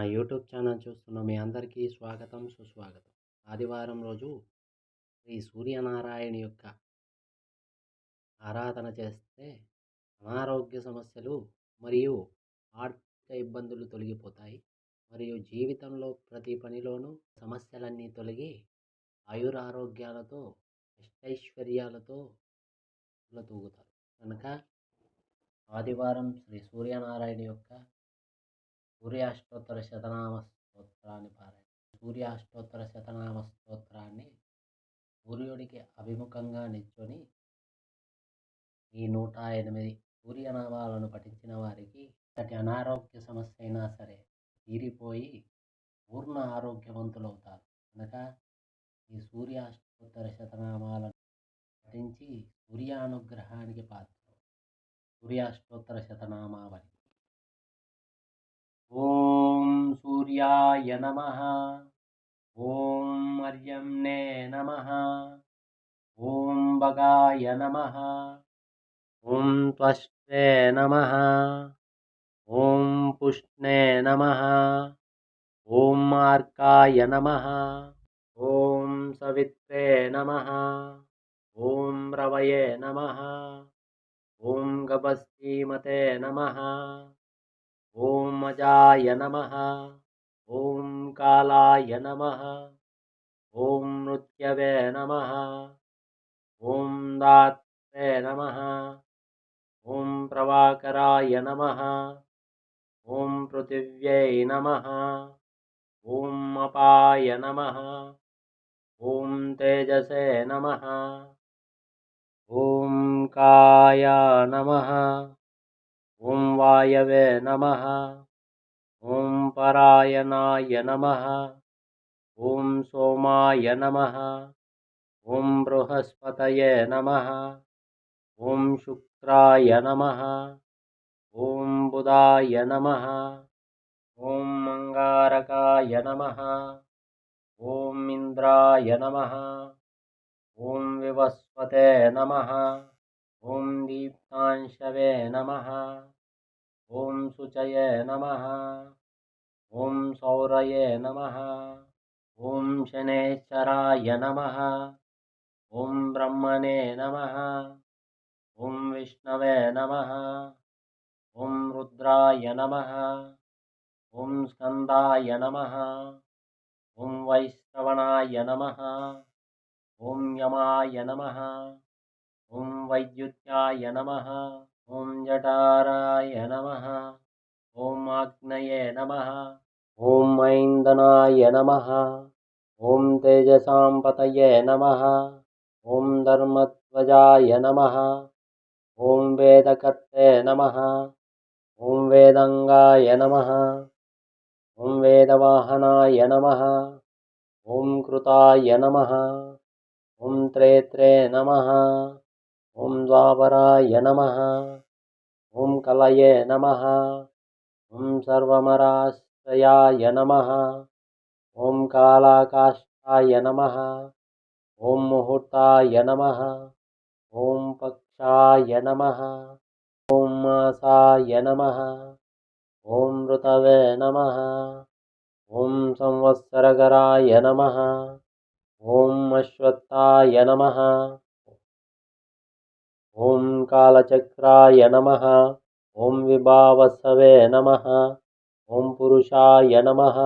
YouTube channel చూస్తున్న మీ అందరికీ స్వాగతం సుస్వాగతం. ఆదివారం రోజు శ్రీ సూర్యనారాయణ యొక్క ఆరాధన చేస్తే అనారోగ్య సమస్యలు మరియు ఆర్థిక ఇబ్బందులు తొలగిపోతాయి. మరియు జీవితంలో ప్రతి పనిలోనూ సమస్యలన్నీ తొలగి ఆయురారోగ్యాలతో అష్టైశ్వర్యాలతో తూగుతారు. కనుక ఆదివారం శ్రీ సూర్యనారాయణ యొక్క సూర్యాష్టోత్తర శతనామ స్తోత్రాన్ని పారాయణ. సూర్యాష్టోత్తర శతనామ స్తోత్రాన్ని సూర్యుడికి అభిముఖంగా నిల్చొని ఈ నూట ఎనిమిది సూర్యనామాలను పఠించిన వారికి అంతటి అనారోగ్య సమస్య అయినా సరే తీరిపోయి పూర్ణ ఆరోగ్యవంతులవుతారు కనుక ఈ సూర్యాష్టోత్తర శతనామాలను పఠించి సూర్యానుగ్రహానికి పాత్ర. సూర్యాష్టోత్తర శతనామావళి. ॐ सूर्याय नमः। ॐ मर्यम्ने नमः। ॐ बगाय नमः। ॐ त्वष्टे नमः। ॐ पुष्णे नमः। ॐ मार्काय नमः। ॐ सवित्रे नमः। ॐ रवये नमः। ॐ गभस्तीमते नमः। ॐ अजाय नमः। ॐ कालाय नमः। ॐ नृत्यवे नमः। ॐ दात्रे नमः। ॐ प्रवाकराय नमः। ॐ पृथिव्यै नमः। ॐ अपाय नमः। ॐ तेजसे नमः। ॐ काया नमः। ॐ वायवे नमः। ॐ परायणाय नमः। ॐ सोमाय नमः। ॐ बृहस्पतये नमः। ॐ शुक्राय नमः। ॐ बुधाय नमः। ॐ मङ्गारकाय नमः। ॐ इन्द्राय नमः। ॐ विवस्वते नमः। ॐ दीप्तांशवे नमः। ॐ शुचये नमः। ॐ सौरये नमः। ॐ शनेश्वराय नमः। ॐ ब्रह्मणे नमः। ॐ विष्णवे नमः। ॐ रुद्राय नमः। ॐ स्कन्दाय नमः। ॐ वैश्रवणाय नमः। ॐ यमाय नमः। ॐ वैद्युत्याय नमः ॐ जटाराय नमः ॐ आग्नये नमः ॐ ऐन्दनाय नमः ॐ तेजसाम्पतये नमः ॐ धर्मध्वजाय नमः ॐ वेदकर्ते नमः ॐ वेदङ्गाय नमः ॐ वेदवाहनाय नमः ॐ कृताय नमः ॐ त्रेत्रे नमः ॐ द्वापराय नमः। ॐ कलये नमः। ॐ सर्वमराश्रयाय नमः। ॐ कालाकाष्ठाय नमः। ॐ मुहूर्ताय नमः। ॐ पक्षाय नमः। ॐ मासाय नमः। ॐ ऋतवे नमः। ॐ संवत्सरकराय नमः। ॐ अश्वत्थाय नमः। ॐ कालचक्राय नमः ॐ विभावसवे नमः ॐ पुरुषाय नमः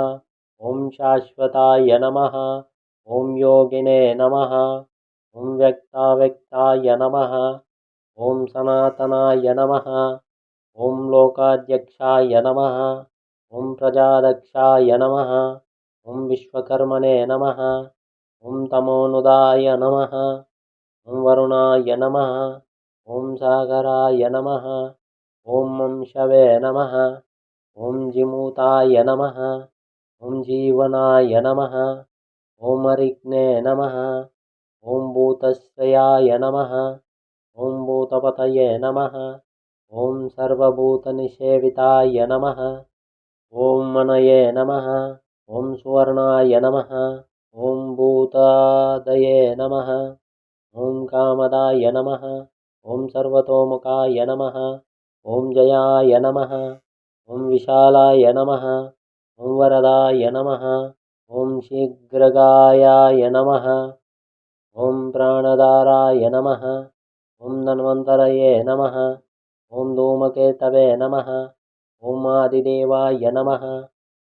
ॐ शाश्वताय नमः ॐ योगिने नमः ॐ व्यक्ताव्यक्ताय नमः ॐ सनातनाय नमः ॐ लोकाध्यक्षाय नमः ॐ प्रजादक्षाय नमः ॐ विश्वकर्मणे नमः ॐ तमोनुदाय नमः ॐ वरुणाय नमः ॐ सागराय नमः ॐ मंशवे नमः ॐ जिमूताय नमः ॐ जीवनाय नमः ॐ अरिग्ने नमः ॐ भूतश्रयाय नमः ॐ भूतपतये नमः ॐ सर्वभूतनिषेविताय नमः ॐ मनये नमः ॐ सुवर्णाय नमः ॐ भूतादये नमः ॐ कामदाय नमः ॐ सर्वतोमुखाय नमः ॐ जयाय नमः ॐ विशालाय नमः ॐ वरदाय नमः ॐ शीघ्रगायाय नमः ॐ प्राणदाराय नमः ॐ धन्वन्तरये नमः ॐ धूमकेतवे नमः ॐ आदिदेवाय नमः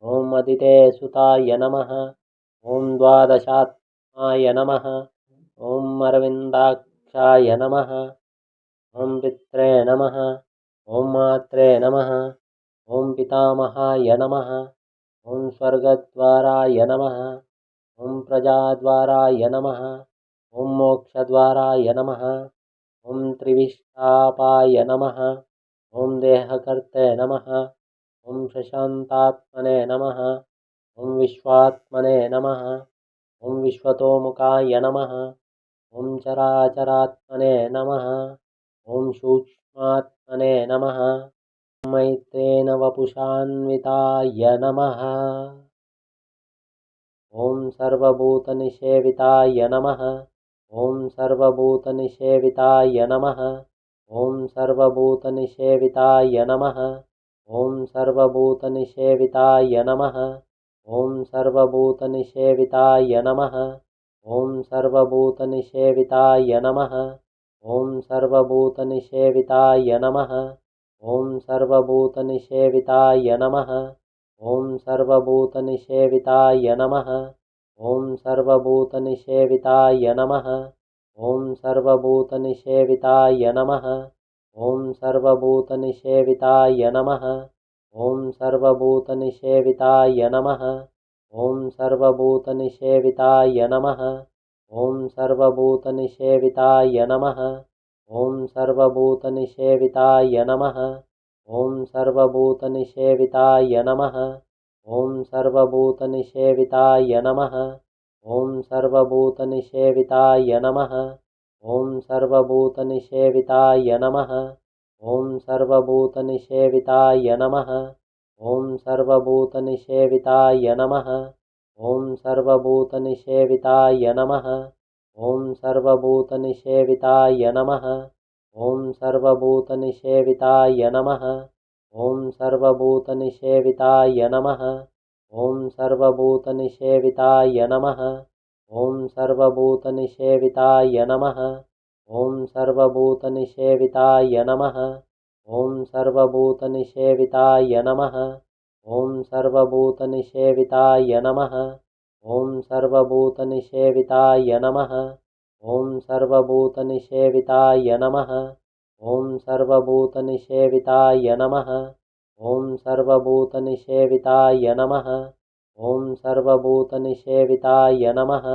ॐ अदिते सुताय नमः ॐ द्वादशात्माय नमः ॐ अरविन्दाक्षाय नमः ॐ पित्रे नमः ॐ मात्रे नमः ॐ पितामहाय नमः ॐ स्वर्गद्वाराय नमः ॐ प्रजाद्वाराय नमः ॐ मोक्षद्वाराय नमः ॐ त्रिविष्टापाय नमः ॐ देहकर्ते नमः ॐ शशान्तात्मने नमः ॐ विश्वात्मने नमः ॐ विश्वतोमुखाय नमः ॐ चराचरात्मने नमः ॐ सूक्ष्मात्मने नमः। मैत्रेण वपुषान्विताय नमः। ॐ सर्वभूतनिषेविताय नमः। ॐ सर्वभूतनिषेविताय नमः। ॐ सर्वभूतनिषेविताय नमः। ॐ सर्वभूतनिषेविताय नमः। ॐ सर्वभूतनिषेविताय नमः। ॐ सर्वभूतनिषेविताय नमः ॐ सर्वभूतनिषेविताय नमः। ॐ सर्वभूतनिषेविताय नमः। ॐ सर्वभूतनिषेविताय नमः। ॐ सर्वभूतनिषेविताय नमः। ॐ सर्वभूतनिषेविताय नमः। ॐ सर्वभूतनिषेविताय नमः। ॐ सर्वभूतनिषेविताय नमः। ॐ सर्वभूतनिषेविताय नमः ॐ सर्वभूतनिषेविताय नमः। ॐ सर्वभूतनिषेविताय नमः। ॐ सर्वभूतनिषेविताय नमः। ॐ सर्वभूतनिषेविताय नमः। ॐ सर्वभूतनिषेविताय नमः। ॐ सर्वभूतनिषेविताय नमः। ॐ सर्वभूतनिषेविताय नमः। ॐ सर्वभूतनिषेविताय नमः ॐ सर्वभूतनिषेविताय नमः। ॐ सर्वभूतनिषेविताय नमः। ॐ सर्वभूतनिषेविताय नमः। ॐ सर्वभूतनिषेविताय नमः। ॐ सर्वभूतनिषेविताय नमः। ॐ सर्वभूतनिषेविताय नमः। ॐ सर्वभूतनिषेविताय नमः। ॐ सर्वभूतनिषेविताय नमः ॐ सर्वभूतनिषेविताय नमः। ॐ सर्वभूतनिषेविताय नमः। ॐ सर्वभूतनिषेविताय नमः। ॐ सर्वभूतनिषेविताय नमः। ॐ सर्वभूतनिषेविताय नमः। ॐ सर्वभूतनिषेविताय नमः।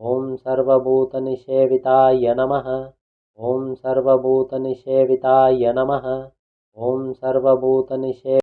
ॐ सर्वभूतनिषेविताय नमः। ॐ सर्वभूतनिषेविताय नमः। ॐ सर्वभूतनिषे